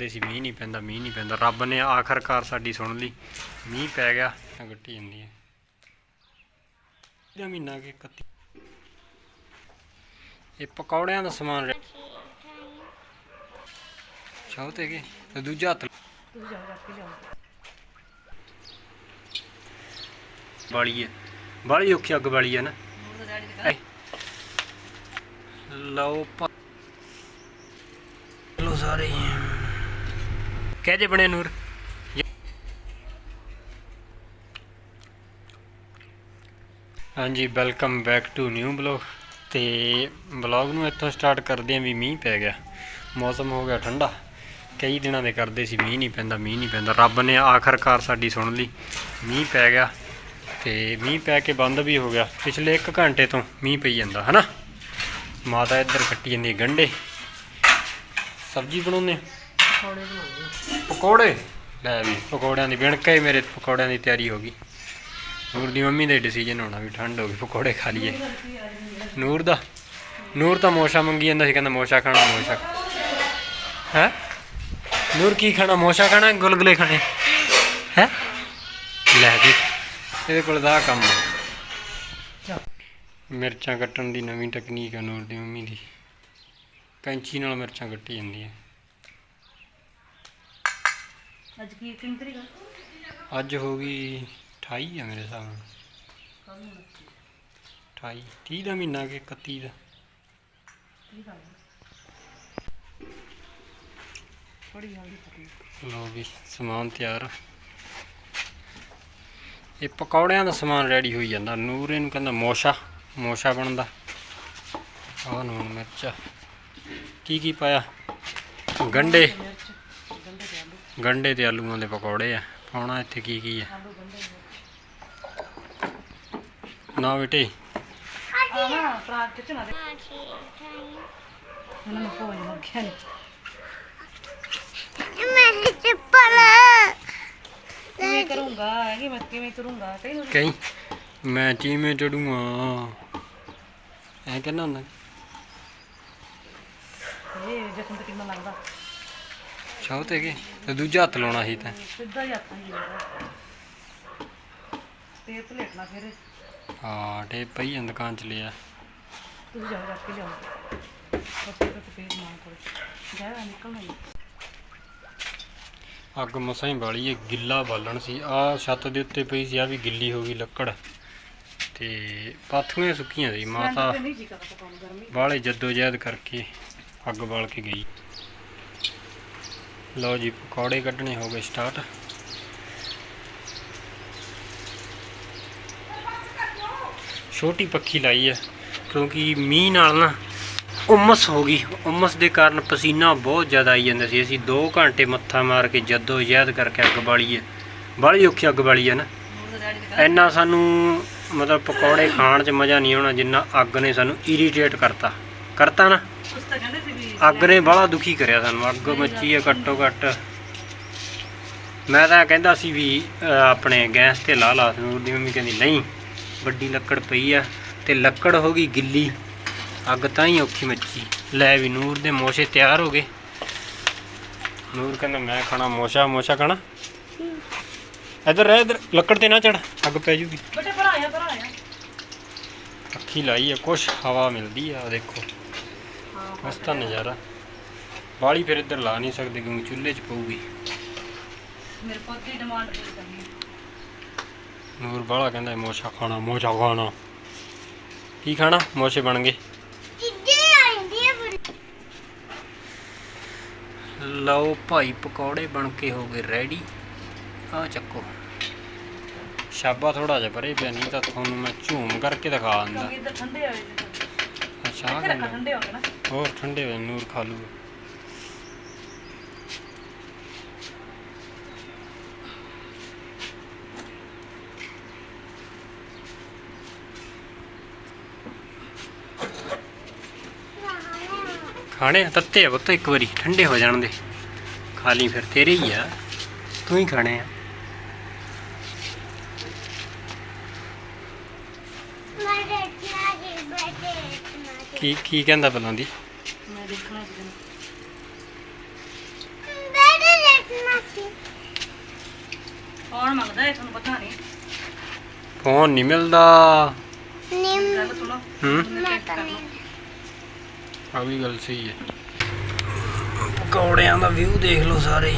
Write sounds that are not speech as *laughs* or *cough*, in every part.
ਕਰਦੇ ਸੀ, ਮੀਂਹ ਨਹੀਂ ਪੈਂਦਾ, ਮੀਂਹ ਨਹੀਂ ਪੈਂਦਾ। ਰੱਬ ਨੇ ਆਖਰਕਾਰ ਸਾਡੀ ਸੁਣ ਲਈ। ਮੀਂਹ ਪੈ ਗਿਆ ਗੱਟੀ ਜਾਂਦੀ ਹੈ। ਇਹਦਾ ਮਹੀਨਾ ਕਿ 31 ਇਹ ਪਕੌੜਿਆਂ ਦਾ ਸਮਾਨ ਰਹਿ- ਤੇ ਕਿ? ਤੇ ਦੂਜਾ ਹੱਥ ਤੁਸੀਂ ਰੱਖ ਕੇ ਲਿਆਓ ਵਾਲੀ ਹੈ। ਬਾਲੀ ਔਖੀ ਅੱਗ ਵਾਲੀ ਹੈ ਨਾ। ਲਓ ਲੋ ਸਾਰੇ। ਕਹਿ ਜੇ ਬਣੇ ਨੂਰ। ਹਾਂਜੀ welcome back to new blog ਤੇ ਬਲੌਗ ਨੂੰ ਇੱਥੋਂ ਸਟਾਰਟ ਕਰਦੇ ਆਂ ਵੀ ਮੀਂਹ ਪੈ ਗਿਆ। ਮੌਸਮ ਹੋ ਗਿਆ ਠੰਡਾ। ਕਈ ਦਿਨਾਂ ਦੇ ਕਰਦੇ ਸੀ ਮੀਂਹ ਨਹੀਂ ਪੈਂਦਾ, ਮੀਂਹ ਨਹੀਂ ਪੈਂਦਾ। ਰੱਬ ਨੇ ਆਖਰਕਾਰ ਸਾਡੀ ਸੁਣ ਲਈ। ਮੀਂਹ ਪੈ ਗਿਆ ਤੇ ਮੀਂਹ ਪੈ ਕੇ ਬੰਦ ਵੀ ਹੋ ਗਿਆ। ਪਿਛਲੇ 1 ਘੰਟੇ ਤੋਂ ਮੀਂਹ ਪਈ ਜਾਂਦਾ, ਹਨਾ? ਮਾਤਾ ਇੱਧਰ ਕੱਟੀ ਜਾਂਦੀ ਹੈ ਗੰਢੇ। ਸਬਜ਼ੀ ਬਣਾਉਂਦੇ ਆ। ਪਕੌੜੇ ਬਣਾਉਂਦੇ ਪਕੌੜੇ? ਲੈ ਵੀ। ਪਕੌੜਿਆਂ ਦੀ ਬਿਣਕਾ ਹੀ ਮੇਰੇ ਪਕੌੜਿਆਂ ਦੀ ਤਿਆਰੀ ਹੋ ਗਈ। ਨੂਰ ਦੀ ਮੰਮੀ ਦਾ ਡਿਸੀਜਨ ਹੋਣਾ ਵੀ ਠੰਡ ਹੋ ਗਈ ਪਕੌੜੇ ਖਾ ਲਈਏ। ਨੂਰ ਦਾ ਨੂਰ ਤਾਂ ਮੋਸ਼ਾ ਮੰਗੀ ਜਾਂਦਾ ਸੀ ਕਹਿੰਦਾ ਮੋਸ਼ਾ ਖਾਣਾ ਮੋਸ਼ਾ। ਹੈ? ਨੂਰ ਕੀ ਖਾਣਾ ਮੋਸ਼ਾ ਖਾਣਾ ਗੁਲਗੁਲੇ ਖਾਣੇ? ਹੈ? ਲੈ ਵੀ ਇਹਦੇ ਕੋਲ ਦਾ ਕੰਮ ਚੱਲ। ਮਿਰਚਾਂ ਕੱਟਣ ਦੀ ਨਵੀਂ ਟੈਕਨੀਕ ਆ ਨੂਰ ਦੀ ਮੰਮੀ ਦੀ। ਕੈਂਚੀ ਨਾਲ ਮਿਰਚਾਂ ਕੱਟੀ ਜਾਂਦੀਆਂ। ਅੱਜ ਕੀ ਕਿੰਨੀ ਤਰੀਕ ਆ? ਅੱਜ ਹੋ ਗਈ 28 ਆ ਮੇਰੇ ਹਿਸਾਬ ਨਾਲ। ਨੂੰ 28 30 ਦਾ ਮਹੀਨਾ ਕਿ 31 ਦਾ? ਕੀ ਕਰ ਬੜੀ ਜਲਦੀ ਪੱਕੀ। ਲੋ ਵੀ ਸਮਾਨ ਤਿਆਰ। ਆ। ਇਹ ਪਕੌੜਿਆਂ ਦਾ ਸਮਾਨ ਰੈਡੀ ਹੋਈ ਜਾਂਦਾ। ਨੂਰ ਇਹਨੂੰ ਕਹਿੰਦਾ ਮੋਸ਼ਾ। ਮੋਸ਼ਾ ਬਣਦਾ। ਆਹ ਨੂਨ ਮਿਰਚਾ। ਕੀ ਕੀ ਪਾਇਆ? ਗੰਡੇ। ਮਿਰਚ। ਗੰਡੇ ਗੰਡੇ ਤੇ ਆਲੂਆਂ ਦੇ ਪਕੌੜੇ ਆ ਪਾਉਣਾ ਇੱਥੇ ਕੀ ਕੀ ਆ। ਨਾ ਬੇਟੇ। ਆ ਨਾ ਪਰਾਤ ਚ ਨਾ ਦੇ ਉਹਨਾਂ ਨੂੰ ਭੋਜ ਲੱਗਿਆ ਨਹੀਂ ਮੈਂ ਚੱਪਲ ਕਿਵੇਂ ਕਰੂੰਗਾ ਕਿ ਮੈਂ ਕਿਵੇਂ ਕਰੂੰਗਾ ਤੈਨੂੰ ਕਹੀਂ ਮੈਂ ਚੀਵੇਂ ਚੜੂਆਂ। ਐ ਕਹਿੰਦਾ ਹੁੰਦਾ। ਇਹ ਜ਼ਖਮ ਤੇ ਕਿੰਨਾ ਲੱਗਦਾ। ਚਾਹ ਤੇ ਕਿ ਤੇ ਦੂਜਾ ਹੱਥ ਲਾਉਣਾ ਸੀ ਤਾਂ। ਸਿੱਧਾ ਹੀ ਹੱਥਾਂ ਹੀ ਲੱਗਦਾ ਤੇ ਪਲੇਟਣਾ ਫਿਰ ਹਾਂ ਟੇਪ ਪਈ ਆ ਦੁਕਾਨ ਚ ਲਿਆ। ਤੁਸੀਂ ਜਾਓ ਰੱਖ ਕੇ ਲਿਆਓ। ਉੱਥੇ ਤੇ ਫੇਰ ਮਾਂ ਕੋਲ। ਜਾ ਨਿਕਲਣਾ ਨਹੀਂ ਅੱਗ ਮਸਾਂ ਹੀ ਬਾਲੀ ਹੈ ਗਿੱਲਾ ਬਾਲਣ ਸੀ। ਆ ਛੱਤ ਦੇ ਉੱਤੇ ਪਈ ਸੀ ਆ ਵੀ ਗਿੱਲੀ ਹੋ ਗਈ ਲੱਕੜ। ਤੇ ਪਾਥੀਆਂ ਸੁੱਕੀਆਂ ਸੀ ਮਾਤਾ ਬਾਹਲੇ ਜੱਦੋ ਜਹਿਦ ਕਰਕੇ ਅੱਗ ਬਾਲ ਕੇ ਗਈ। ਲਓ ਜੀ, ਪਕੌੜੇ ਕੱਢਣੇ ਹੋ ਗਏ ਸਟਾਰਟ ਛੋਟੀ ਪੱਖੀ ਲਾਈ ਹੈ, ਕਿਉਂਕਿ ਮੀਂਹ ਨਾਲ ਨਾ ਉਮਸ ਹੋ ਗਈ। ਉਮਸ ਦੇ ਕਾਰਨ ਪਸੀਨਾ ਬਹੁਤ ਜ਼ਿਆਦਾ ਆਈ ਜਾਂਦਾ ਸੀ। ਅਸੀਂ 2 ਘੰਟੇ ਮੱਥਾ ਮਾਰ ਕੇ ਜੱਦੋ ਜਹਿਦ ਕਰਕੇ ਅੱਗ ਬਾਲੀ ਹੈ ਬਾਹਲੀ ਔਖੀ ਅੱਗ ਬਾਲੀ ਹੈ ਨਾ। ਨੂਰ ਇੰਨਾ ਸਾਨੂੰ ਮਤਲਬ ਪਕੌੜੇ ਖਾਣ 'ਚ ਮਜ਼ਾ ਨਹੀਂ ਆਉਣਾ, ਜਿੰਨਾ ਅੱਗ ਨੇ ਸਾਨੂੰ ਇਰੀਟੇਟ ਕਰਤਾ। ਕਰਤਾ ਨਾ। ਉਸ ਤਾਂ ਕਹਿੰਦੇ ਸੀ ਵੀ ਅੱਗ ਨੇ ਬੜਾ ਦੁਖੀ ਕਰਿਆ ਸਾਨੂੰ ਅੱਗ ਮੱਚੀ ਹੈ ਘੱਟੋ ਘੱਟ। ਮੈਂ ਤਾਂ ਕਹਿੰਦਾ ਸੀ ਵੀ ਅਹ, ਆਪਣੇ ਗੈਸ ਤੇ ਲਾ ਲਾ ਨੂਰ ਦੀ ਮੰਮੀ ਕਹਿੰਦੀ ਨਹੀਂ ਵੱਡੀ ਲੱਕੜ ਪਈ ਆ ਤੇ ਲੱਕੜ ਹੋ ਗਈ ਗਿੱਲੀ ਅੱਗ ਤਾਂ ਹੀ ਔਖੀ ਮੱਚੀ। ਲੈ ਵੀ ਨੂਰ ਦੇ ਮੋਸ਼ੇ ਤਿਆਰ ਹੋ ਗਏ। ਨੂਰ ਕਹਿੰਦਾ ਮੈਂ ਖਾਣਾ ਮੋਸ਼ਾ ਮੋਸ਼ਾ ਖਾਣਾ? ਇੱਧਰ ਰਹਿ ਇੱਧਰ ਲੱਕੜ ਤੇ ਨਾ ਚੜ ਅੱਗ ਪੈ ਜੂਗੀ। ਬੇਟੇ ਭਰਾਇਆ ਭਰਾਇਆ ਅੱਖੀ ਲਾਈ ਆ ਕੁਛ ਹਵਾ ਮਿਲਦੀ ਆ ਦੇਖੋ। ਹਾਂ ਬਸ ਤਾਂ ਨਜ਼ਾਰਾ। ਬਾਲੀ ਫਿਰ ਇੱਧਰ ਲਾ ਨਹੀਂ ਸਕਦੇ ਕਿਉਂਕਿ ਚੁੱਲ੍ਹੇ 'ਚ ਪਊਗੀ। ਮੇਰੇ ਪੁੱਤ ਡਿਮਾਂਡ ਪੂਰੀ ਕਰਨੀ ਨੂਰ ਬਾਲਾ ਕਹਿੰਦਾ ਮੋਸ਼ਾ ਖਾਣਾ ਮੋਸ਼ਾ ਖਾਣਾ। ਕੀ ਖਾਣਾ? ਮੋਸ਼ੇ ਬਣ ਗਏ। ਲਓ ਭਾਈ ਪਕੌੜੇ ਬਣ ਕੇ ਹੋ ਗਏ ਰੈਡੀ ਆ ਚੱਕੋ। ਸ਼ਾਬਾ ਥੋੜਾ ਜਿਹਾ ਪਰੇ ਪਿਆ ਨਹੀਂ ਤਾਂ ਤੁਹਾਨੂੰ ਮੈਂ ਝੂਮ ਕਰਕੇ ਦਿਖਾ ਦਿੰਦਾ। ਠੰਡੇ ਹੋਏ ਰੱਖਾ ਗੱਲ ਠੰਡੇ ਹੋ ਗਏ ਨਾ। ਹੋਰ ਠੰਡੇ ਹੋਏ ਨੂਰ ਖਾ ਲੂ ਖਾਣੇ ਆ, ਤੱਤੇ ਆ ਪੁੱਤ ਇੱਕ ਵਾਰੀ ਠੰਡੇ ਹੋ ਜਾਣ ਦੇ। ਖਾ ਲਈ ਫਿਰ ਤੇਰੇ ਹੀ ਆ। ਤੂੰ ਹੀ ਖਾਣੇ ਆ। ਮੈਂ ਦੇਖਿਆ ਜੀ ਬੈਠੇ ਕੀ ਕੀ ਕਹਿੰਦਾ ਪਹਿਲਾਂ ਦੀ? ਮੈਂ ਦੇਖਣਾ ਸੀ ਤੈਨੂੰ। ਬੈਠ ਸੀ। ਕੌਣ ਮੰਗਦਾ ਹੈ ਤੁਹਾਨੂੰ ਪਤਾ ਨਹੀਂ। ਫੋਨ ਨਹੀਂ ਮਿਲਦਾ ਨਿੰਮ ਗੱਲ ਸੁਣੋ। ਹੂੰ? ਮੈਂ ਤਾਂ ਨਹੀਂ। ਆ ਵੀ ਗੱਲ ਸਹੀ ਹੈ। ਕੌੜਿਆਂ ਦਾ ਵਿਊ ਦੇਖ ਲਓ ਸਾਰੇ।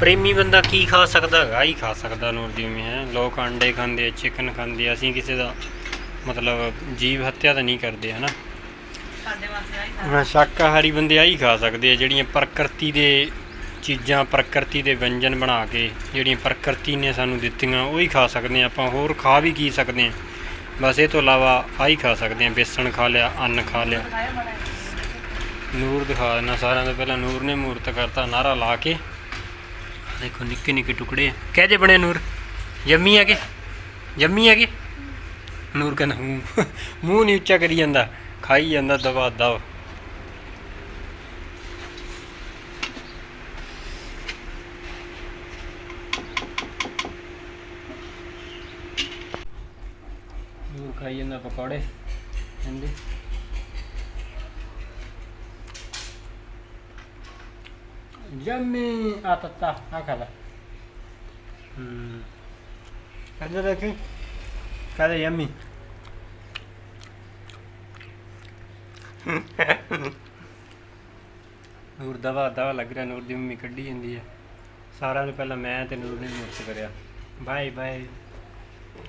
ਪ੍ਰੇਮੀ ਬੰਦਾ ਕੀ ਖਾ ਸਕਦਾ? ਹੈਗਾ ਹੀ ਖਾ ਸਕਦਾ ਨੂਰ ਦੀ ਉਮੀ ਹੈ ਲੋਕ ਅੰਡੇ ਖਾਂਦੇ ਆ ਚਿਕਨ ਖਾਂਦੇ ਆ। ਅਸੀਂ ਕਿਸੇ ਦਾ ਮਤਲਬ ਜੀਵ ਹੱਤਿਆ ਤਾਂ ਨਹੀਂ ਕਰਦੇ ਹਨਾ? ਸਾਡੇ ਵਾਸਤੇ ਆਈ ਖਾ ਹਾਂ ਸ਼ਾਕਾਹਾਰੀ ਬੰਦੇ ਆਹੀ ਖਾ ਸਕਦੇ ਆ ਜਿਹੜੀਆਂ ਪ੍ਰਕਿਰਤੀ ਦੇ ਚੀਜ਼ਾਂ ਪ੍ਰਕਿਰਤੀ ਦੇ ਵਿਅੰਜਨ ਬਣਾ ਕੇ ਜਿਹੜੀਆਂ ਪ੍ਰਕਿਰਤੀ ਨੇ ਸਾਨੂੰ ਦਿੱਤੀਆਂ ਉਹ ਹੀ ਖਾ ਸਕਦੇ ਆ। ਆਪਾਂ ਹੋਰ ਖਾ ਵੀ ਕੀ ਸਕਦੇ ਆ? ਬਸ ਇਹ ਤੋਂ ਇਲਾਵਾ ਆਹੀ ਖਾ ਸਕਦੇ ਆ। ਬੇਸਣ ਖਾ ਲਿਆ ਅੰਨ ਖਾ ਲਿਆ। ਖਾਇਆ ਬੜਾ ਨੂਰ ਦਿਖਾ ਦੇਣਾ ਸਾਰਿਆਂ ਤੋਂ ਪਹਿਲਾਂ। ਨੂਰ ਨੇ ਮੂਰਤ ਕਰਤਾ ਨਾਰਾ ਲਾ ਕੇ। ਦੇਖੋ ਨਿੱਕੇ ਨਿੱਕੇ ਟੁਕੜੇ ਕਹਿ ਜੇ ਬਣੇ ਨੂਰ, ਜੰਮੀ ਆ ਕੇ ਜੰਮੀ ਆ ਕੇ ਨੂਰ ਕਹਿੰਦਾ ਮੂੰਹ ਨਹੀਂ ਉੱਚਾ ਕਰੀ ਜਾਂਦਾ, ਖਾਈ ਜਾਂਦਾ ਦਵਾ ਦਵ। ਨੂਰ ਖਾਈ ਜਾਂਦਾ ਪਕੌੜੇ, ਕਹਿੰਦੇ। Ah, akala. Hmm. *laughs* ਨੂਰ ਦਵਾ ਦਵਾ ਲੱਗ ਰਿਹਾ ਨੂਰ ਦੀ ਮੰਮੀ ਕੱਢੀ ਜਾਂਦੀ ਹੈ। ਸਾਰਿਆਂ ਤੋਂ ਪਹਿਲਾਂ ਮੈਂ ਤੇ ਨੂਰ ਨੇ ਮੁਰਤ ਕਰਿਆ। Bye bye